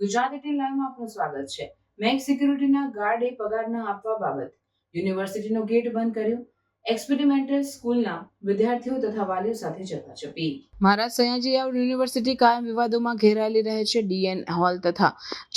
Gujarat eighteen લાઈવમાં આપનું સ્વાગત છે. મેક સિક્યુરિટીના ગાર્ડે પગાર ન આપવા બાબત. યુનિવર્સિટીનો ગેટ બંધ કર્યો. એક્સપેરિમેન્ટલ સ્કૂલના વિદ્યાર્થીઓ તથા વાલીઓ સાથે ઝપાઝપી મહારાજ સયાજી યુનિવર્સિટી કાયમ વિવાદોમાં ઘેરાયેલી રહે છે. ડીએન હોલ તથા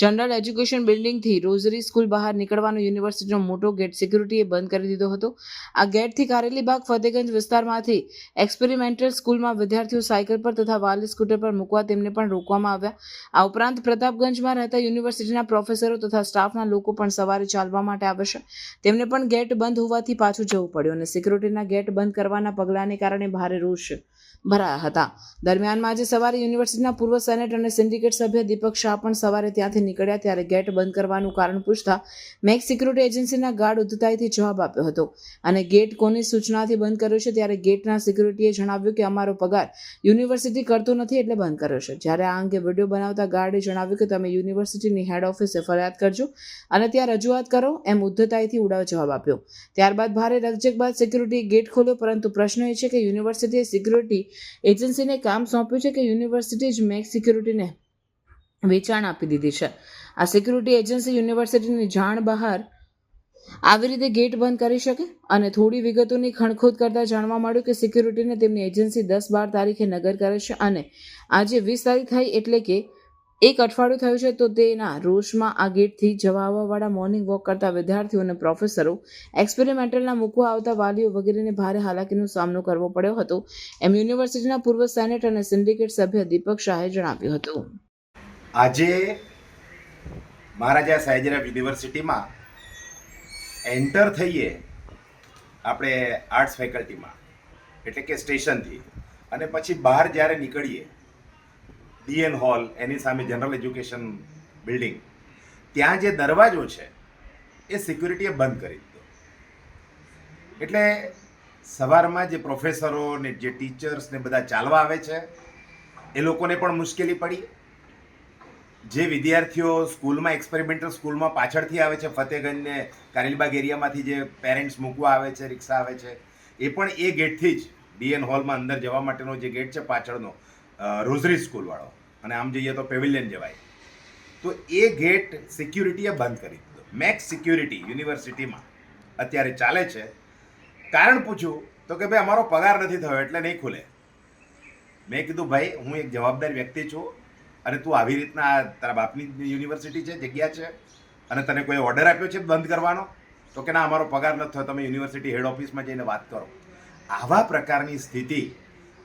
જનરલ એજ્યુકેશન બિલ્ડિંગથી રોઝરી સ્કૂલ બહાર નીકળવાનો યુનિવર્સિટીનો મોટો ગેટ સિક્યુરિટીએ બંધ કરી દીધો હતો. આ ગેટથી કારેલીબાગ ફતેગંજ વિસ્તારમાંથી એક્સપેરિમેન્ટલ સ્કૂલમાં વિદ્યાર્થીઓ સાયકલ પર તથા વાલી સ્કૂટર પર મૂકવા તેમને પણ રોકવામાં આવ્યા. આ ઉપરાંત પ્રતાપગંજમાં રહેતા યુનિવર્સિટીના પ્રોફેસરો તથા સ્ટાફના લોકો પણ સવારે ચાલવા માટે આવશે તેમને પણ ગેટ બંધ હોવાથી પાછું જવું પડ્યું અને સિક્યુરિટીના ગેટ બંધ કરવાના પગલાંને કારણે ભારે રોષ ભરાયા હતા. દરમિયાનમાં આજે સવારે યુનિવર્સિટીના પૂર્વ સેનેટ અને સિન્ડિકેટ સભ્ય દીપક શાહ પણ સવારે ત્યાંથી નીકળ્યા ત્યારે ગેટ બંધ કરવાનું કારણ પૂછતા મેક સિક્યુરિટી એજન્સીના ગાર્ડ ઉદ્ધતાઈથી જવાબ આપ્યો હતો અને ગેટ કોની સૂચનાથી બંધ કર્યો છે ત્યારે ગેટના સિક્યુરિટીએ જણાવ્યું કે અમારો પગાર યુનિવર્સિટી કરતો નથી એટલે બંધ કર્યો છે. જ્યારે આ અંગે વીડિયો બનાવતા ગાર્ડે જણાવ્યું કે તમે યુનિવર્સિટીની હેડ ઓફિસે ફરિયાદ કરજો અને ત્યાં રજૂઆત કરો એમ ઉદ્ધતાઈથી ઉડાવ જવાબ આપ્યો. ત્યારબાદ ભારે રકજક બાદ સિક્યુરિટીએ ગેટ ખોલ્યો પરંતુ પ્રશ્ન એ છે કે યુનિવર્સિટીએ સિક્યુરિટી એજન્સીને કામ સોંપ્યું છે કે યુનિવર્સિટી જ મેક સિક્યુરિટીને વેચાણ આપી દીધી છે? આ સિક્યુરિટી એજન્સી યુનિવર્સિટીની જાણ બહાર આવી રીતે ગેટ બંધ કરી શકે? અને થોડી વિગતોની ખણખોદ કરતાં જાણવા મળ્યું કે સિક્યુરિટીને તેમની એજન્સી દસ બાર તારીખે નગર કરે છે અને આજે વીસ તારીખ થઈ એટલે કે એક અઠવાડિયું થયું છે તો તેના રોષમાં આ ગેટથી જવા આવવાવાળા મોર્નિંગ વોક કરતા વિદ્યાર્થીઓ અને પ્રોફેસરો એક્સપેરિમેન્ટલના મૂકવા આવતા વાલીઓ વગેરેને ભારે હાલાકીનો સામનો કરવો પડ્યો હતો. એમ યુનિવર્સિટીના પૂર્વ સેનેટ અને સિન્ડિકેટ સભ્ય દીપક શાહે જણાવ્યું હતું. આજે મહારાજા સાહેજરાવ યુનિવર્સિટીમાં એન્ટર થઈએ આપણે આર્ટ્સ ફેકલ્ટીમાં એટલે કે સ્ટેશનથી અને પછી બહાર જ્યારે નીકળીએ ડીએન હોલ, એની સામે જનરલ એજ્યુકેશન બિલ્ડિંગ. ત્યાં જે દરવાજો છે, એ સિક્યુરિટીએ બંધ કરી દીધો. એટલે સવારમાં જે પ્રોફેસરો ને જે ટીચર્સ ને બધા ચાલવા આવે છે, એ લોકોને પણ મુશ્કેલી પડી. જે વિદ્યાર્થીઓ સ્કૂલમાં, એક્સપેરિમેન્ટલ સ્કૂલમાં પાછળથી આવે છે ફતેહગંજને કારેલીબાગ એરિયામાંથી જે પેરેન્ટ્સ મૂકવા આવે છે, રિક્ષા આવે છે, એ પણ એ ગેટથી જ ડીએન હોલમાં અંદર જવા માટેનો જે ગેટ છે પાછળનો રોઝરી સ્કૂલવાળો. અને આમ જઈએ તો પેવિલિયન જવાય તો એ ગેટ સિક્યુરિટીએ બંધ કરી દીધો. મેક્સ સિક્યુરિટી યુનિવર્સિટીમાં અત્યારે ચાલે છે. કારણ પૂછ્યું તો કે ભાઈ અમારો પગાર નથી થયો એટલે નહીં ખુલે. મેં કીધું, ભાઈ, હું એક જવાબદાર વ્યક્તિ છું અને તું આવી રીતના તારા બાપની યુનિવર્સિટી છે, જગ્યા છે અને તને કોઈ ઓર્ડર આપ્યો છે બંધ કરવાનો? તો કે ના, અમારો પગાર નથી થયો, તમે યુનિવર્સિટી હેડ ઓફિસમાં જઈને વાત કરો. આવા પ્રકારની સ્થિતિ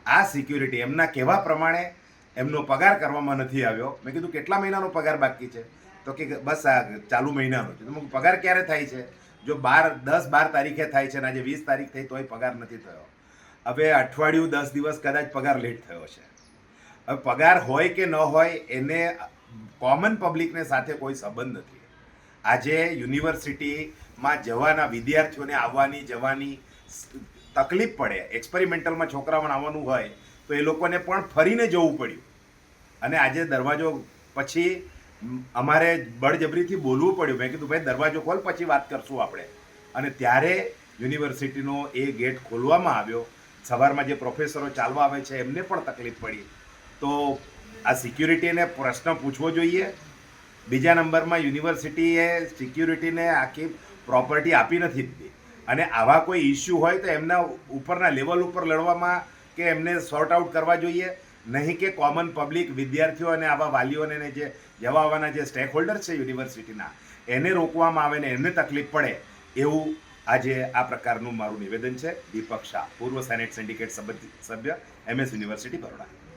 આ સિક્યુરિટી એમના કહેવા પ્રમાણે એમનો પગાર કરવામાં નથી આવ્યો. મેં કીધું, કેટલા મહિનાનો પગાર બાકી છે? તો કે, બસ આ ચાલુ મહિનાનો છે. તો પગાર ક્યારે થાય છે? જો બાર, દસ, બાર તારીખે થાય છે અને આજે વીસ તારીખ થઈ તોય પગાર નથી થયો. હવે અઠવાડિયું, દસ દિવસ કદાચ પગાર લેટ થયો છે હવે પગાર હોય કે ન હોય, એને કોમન પબ્લિકને સાથે કોઈ સંબંધ નથી. આજે યુનિવર્સિટીમાં જવાના વિદ્યાર્થીઓને આવવાની, જવાની તકલીફ પડે એક્સપેરિમેન્ટલમાં છોકરાઓને આવવાનું હોય, તો એ લોકોને પણ ફરીને જવું પડ્યું. અને આજે દરવાજો પછી અમારે બળજબરીથી બોલવું પડ્યું. મેં કીધું, ભાઈ, દરવાજો ખોલ, પછી વાત કરશું આપણે. અને ત્યારે યુનિવર્સિટીનો એ ગેટ ખોલવામાં આવ્યો. સવારમાં જે પ્રોફેસરો ચાલવા આવે છે, એમને પણ તકલીફ પડી. તો આ સિક્યુરિટીને પ્રશ્ન પૂછવો જોઈએ. બીજા નંબરમાં યુનિવર્સિટીએ સિક્યુરિટીને આખી પ્રોપર્ટી આપી નથી અને આવા કોઈ ઇસ્યુ હોય તો એમના ઉપરના લેવલ ઉપર લડવામાં કે એમને સોર્ટ આઉટ કરવા જોઈએ. નહીં કે કોમન પબ્લિક વિદ્યાર્થીઓ અને આવા વાલીઓને જે જવા આવવાના જે સ્ટેક હોલ્ડર છે યુનિવર્સિટીના એને રોકવામાં આવે ને એમને તકલીફ પડે એવું આજે આ પ્રકારનું મારું નિવેદન છે. દીપક શાહ, પૂર્વ સેનેટ સિન્ડિકેટ સભ્ય એમએસ યુનિવર્સિટી બરોડા.